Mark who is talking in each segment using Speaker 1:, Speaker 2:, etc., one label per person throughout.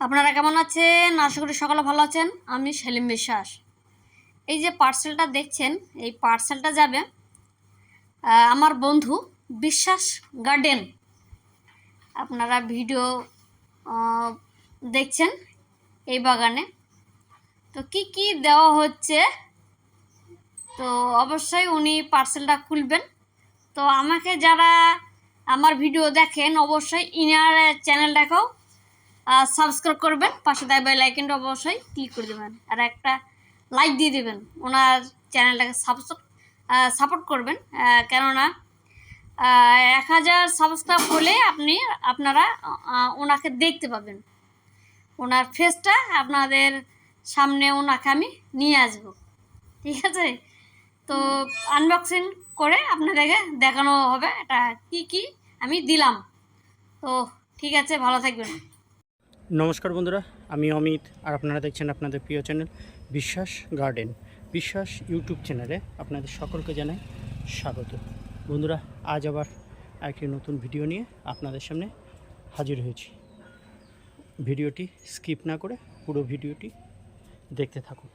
Speaker 1: আপনারা কেমন আছেন? আশা করি সকলে ভালো আছেন। আমি সেলিম বিশ্বাস। এই যে পার্সেলটা দেখছেন, এই পার্সেলটা যাবে আমার বন্ধু বিশ্বাস গার্ডেন আপনারা ভিডিও দেখছেন এই বাগানে। তো কি কি দেওয়া হচ্ছে? তো অবশ্যই উনি পার্সেলটা খুলবেন। তো আমাকে যারা আমার ভিডিও দেখেন, অবশ্যই ইনার চ্যানেলটাকেও সাবস্ক্রাইব করবেন, পাশে দেয় বেল আইকনটা অবশ্যই ক্লিক করে দেবেন। আর একটা লাইক দিয়ে দেবেন, ওনার চ্যানেলটাকে সাপোর্ট করবেন। কেননা এক হাজার সাবস্ক্রাইব হলে আপনি, আপনারা ওনাকে দেখতে পাবেন। ওনার ফেসটা আপনাদের সামনে ওনাকে আমি নিয়ে আসব। ঠিক আছে? তো আনবক্সিং করে আপনাদেরকে দেখানো হবে, এটা কি কি আমি দিলাম। তো ঠিক আছে, ভালো থাকবেন।
Speaker 2: নমস্কার বন্ধুরা, আমি অমিত আর আপনারা দেখছেন আপনাদের প্রিয় চ্যানেল বিশ্বাস গার্ডেন, বিশ্বাস ইউটিউব চ্যানেলে আপনাদের সকলকে জানাই স্বাগত। বন্ধুরা, আজ আবার একটি নতুন ভিডিও নিয়ে আপনাদের সামনে হাজির হয়েছি। ভিডিওটি স্কিপ না করে পুরো ভিডিওটি দেখতে থাকুন।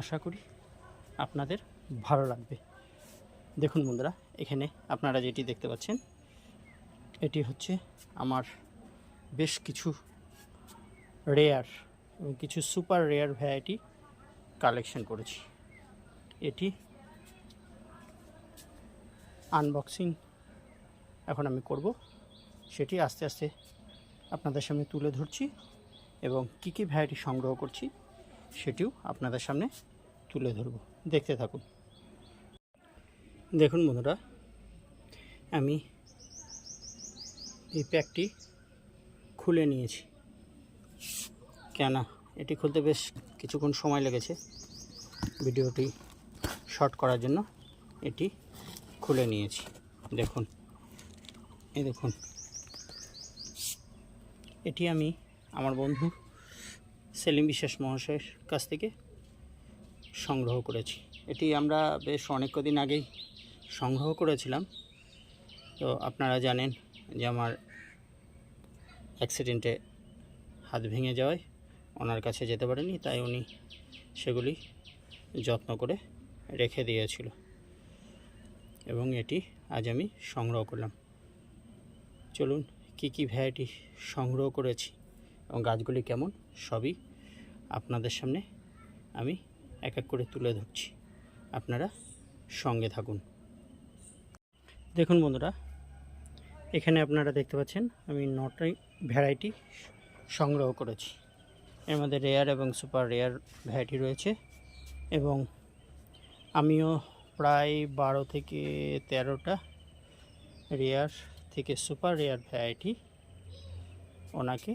Speaker 2: আশা করি আপনাদের ভালো লাগবে। দেখুন বন্ধুরা, এখানে আপনারা যেটি দেখতে পাচ্ছেন, এটি হচ্ছে আমার বেশ কিছু রেয়ার কিছু সুপার রেয়ার ভ্যারাইটি কালেকশন করেছি। এটি আনবক্সিং এখন আমি করব। সেটি আস্তে আস্তে আপনাদের সামনে তুলে ধরছি এবং কী কী ভ্যারাইটি সংগ্রহ করছি সেটিও আপনাদের সামনে তুলে ধরব। দেখতে থাকুন। দেখুন বন্ধুরা, আমি এই প্যাকটি খুলে নিয়েছি। কেন এটি খুলতে বেশ কিছুক্ষণ সময় লেগেছে ভিডিওটি শর্ট করার জন্য এটি খুলে নিয়েছি। দেখুন। এই দেখুন। এটি আমি আমার বন্ধু সেলিম বিশ্বাস মহাশয়ের কাছ থেকে সংগ্রহ করেছি। এটি আমরা বেশ অনেক কদিন আগেই সংগ্রহ করেছিলাম। তো আপনারা জানেন যে আমার অ্যাক্সিডেন্টে হাত ভেঙে যাওয়ায় ওনার কাছে যেতে পারেনি, তাই উনি সেগুলি যত্ন করে রেখে দিয়েছিল। এবং এটি আজ আমি সংগ্রহ করলাম। চলুন, কি কি ভ্যারাইটি সংগ্রহ করেছি এবং গাছগুলি কেমন, সবই আপনাদের সামনে আমি এক এক করে তুলে ধরছি। আপনারা সঙ্গে থাকুন। দেখুন বন্ধুরা, এখানে আপনারা দেখতে পাচ্ছেন আমি নটাই ভ্যারাইটি সংগ্রহ করেছি। এর মধ্যে রেয়ার এবং সুপার রেয়ার ভ্যারাইটি রয়েছে এবং আমিও প্রায় বারো থেকে তেরোটা রেয়ার থেকে সুপার রেয়ার ভ্যারাইটি ওনাকে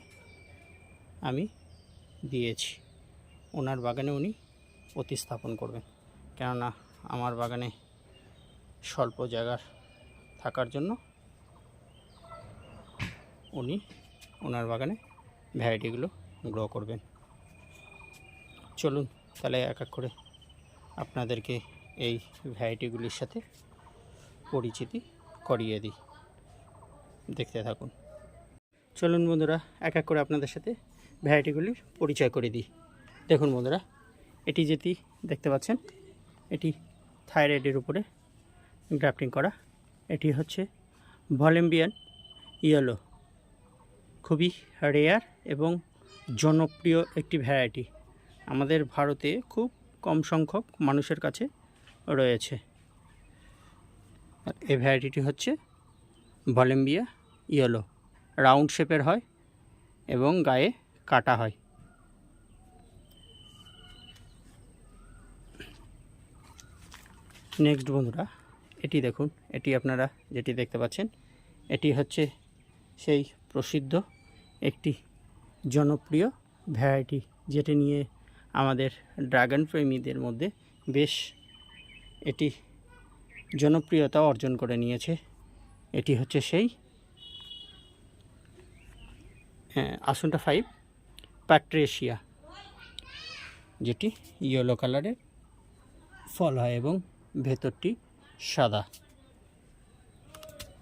Speaker 2: আমি দিয়েছি। ওনার বাগানে উনি প্রতিস্থাপন করবেন। কেননা আমার বাগানে স্বল্প জায়গার থাকার জন্য উনি ওনার বাগানে ভ্যারাইটিগুলো গ্রো করবেন। চলুন তাহলে এক এক করে আপনাদেরকে এই ভ্যারাইটিগুলির সাথে পরিচিতি করিয়ে দিই। দেখতে থাকুন। চলুন বন্ধুরা, এক এক করে আপনাদের সাথে ভ্যারাইটিগুলির পরিচয় করে দিই। দেখুন বন্ধুরা, এটি যেটি দেখতে পাচ্ছেন, এটি থাইরয়েডের উপরে গ্রাফটিং করা। এটি হচ্ছে ভলেম্বিয়ান ইয়েলো। খুবই রেয়ার এবং জনপ্রিয় একটি ভ্যারাইটি আমাদের ভারতে খুব কম সংখ্যক মানুষের কাছে রয়েছে। এই ভ্যারাইটিটি হচ্ছে ভলেম্বিয়া ইয়েলো রাউন্ড শেপের হয় এবং গায়ে কাটা হয়। নেক্সট বন্ধুরা, এটি দেখুন, এটি আপনারা যেটি দেখতে পাচ্ছেন, এটি হচ্ছে সেই প্রসিদ্ধ একটি জনপ্রিয় ভ্যারাইটি যেটি নিয়ে আমাদের ড্রাগন প্রেমীদের মধ্যে বেশ এটি জনপ্রিয়তা অর্জন করে নিয়েছে। এটি হচ্ছে সেই আসনটা ফাইভ প্যাট্রেশিয়া যেটি ইয়েলো কালারের ফল হয় এবং ভেতরটি সাদা।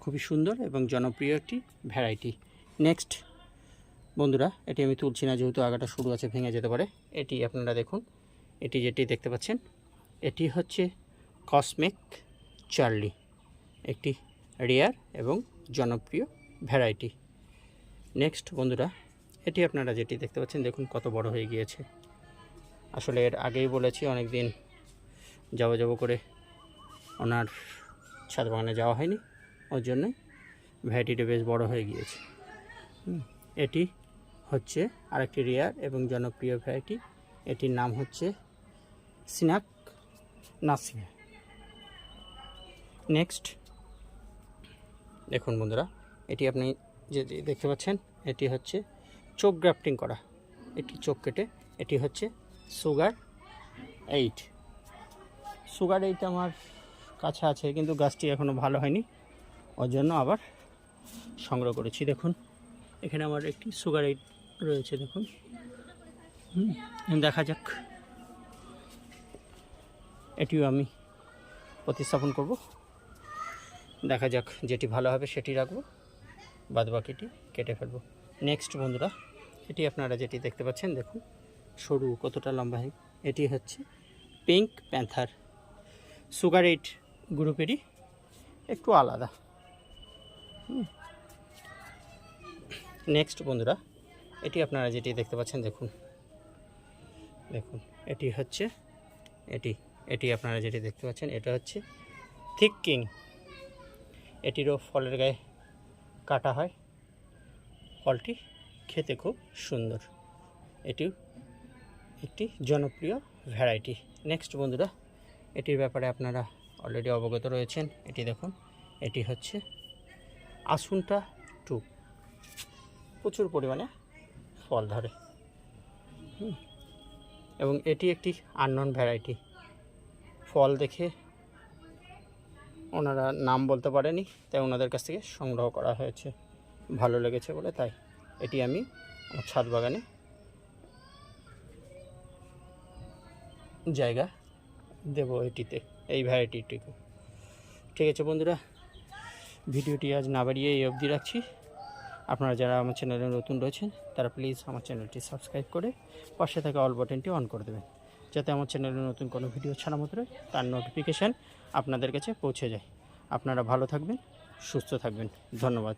Speaker 2: খুবই সুন্দর এবং জনপ্রিয় একটি ভ্যারাইটি নেক্সট বন্ধুরা, এটি আমি তুলছি না, যেহেতু আগাটা শুরু আছে, ভেঙে যেতে পারে। এটি আপনারা দেখুন, এটি যেটি দেখতে পাচ্ছেন, এটি হচ্ছে কসমিক চার্লি একটি রেয়ার এবং জনপ্রিয় ভ্যারাইটি নেক্সট বন্ধুরা, এটি আপনারা যেটি দেখতে পাচ্ছেন, দেখুন কত বড় হয়ে গিয়েছে। আসলে এর আগেই বলেছি অনেক দিন যাব যাব করে ওনার ছাদ বাগানে যাওয়া হয়নি ওর জন্য ভ্যারাইটিটা বেশ বড় হয়ে গিয়েছে। এটি হচ্ছে আরেকটি রেয়ার এবং জনপ্রিয় ভ্যারাইটি এটির নাম হচ্ছে সিনাক নাসিয়া নেক্সট দেখুন বন্ধুরা, এটি আপনি যে দেখতে পাচ্ছেন, এটি হচ্ছে চোখ গ্রাফটিং করা। এটি চোখ কেটে, এটি হচ্ছে সুগার এইট সুগার এইট আমার কাছে আছে, কিন্তু গাছটি এখনও ভালো হয়নি। ওর জন্য আবার সংগ্রহ করেছি। দেখুন, এখানে আমার একটি সুগার এইট রয়েছে, দেখুন। দেখা যাক। এটিও আমি প্রতিস্থাপন করব। দেখা যাক যেটি ভালো হবে সেটি রাখব। বাদ বাকিটি কেটে ফেলব। নেক্সট বন্ধুরা, এটি আপনারা যেটি দেখতে পাচ্ছেন, দেখুন, সরু, কতটা লম্বা হয়। এটি হচ্ছে পিঙ্ক প্যান্থার সুগার এইট গ্রুপেরই একটু আলাদা। নেক্সট বন্ধুরা এটি আপনারা যেটি দেখতে পাচ্ছেন, দেখুন। দেখুন, এটি হচ্ছে, এটি এটি আপনারা যেটি দেখতে পাচ্ছেন, এটা হচ্ছে থিক কিং। এটিরও ফলের গায়ে কাটা হয়। ফলটি খেতে খুব সুন্দর। এটিও একটি জনপ্রিয় ভ্যারাইটি। নেক্সট বন্ধুরা, এটির ব্যাপারে আপনারা অলরেডি অবগত রয়েছেন। এটি দেখুন, এটি হচ্ছে আসুনটা টু। প্রচুর পরিমাণে ফল ধরে হুম। এবং এটি একটি আননন ভ্যারাইটি ফল দেখে ওনারা নাম বলতে পারেনি তাই ওনাদের কাছ থেকে সংগ্রহ করা হয়েছে। ভালো লেগেছে বলে তাই এটি আমি আমার ছাদ বাগানে জায়গা দেবো এটিতে এই ভ্যারাইটিটিকে ঠিক আছে বন্ধুরা ভিডিওটি আজ না বাড়িয়ে এই অবধি রাখছি। আপনারা যারা আমার চ্যানেলে নতুন রয়েছেন, তারা প্লিজ আমার চ্যানেলটি সাবস্ক্রাইব করে পাশে থাকা অল বাটনটি অন করে দেবেন, যাতে আমার চ্যানেলে নতুন কোনো ভিডিও ছাড়া মাত্র তার নোটিফিকেশান আপনাদের কাছে পৌঁছে যায়। আপনারা ভালো থাকবেন, সুস্থ থাকবেন। ধন্যবাদ।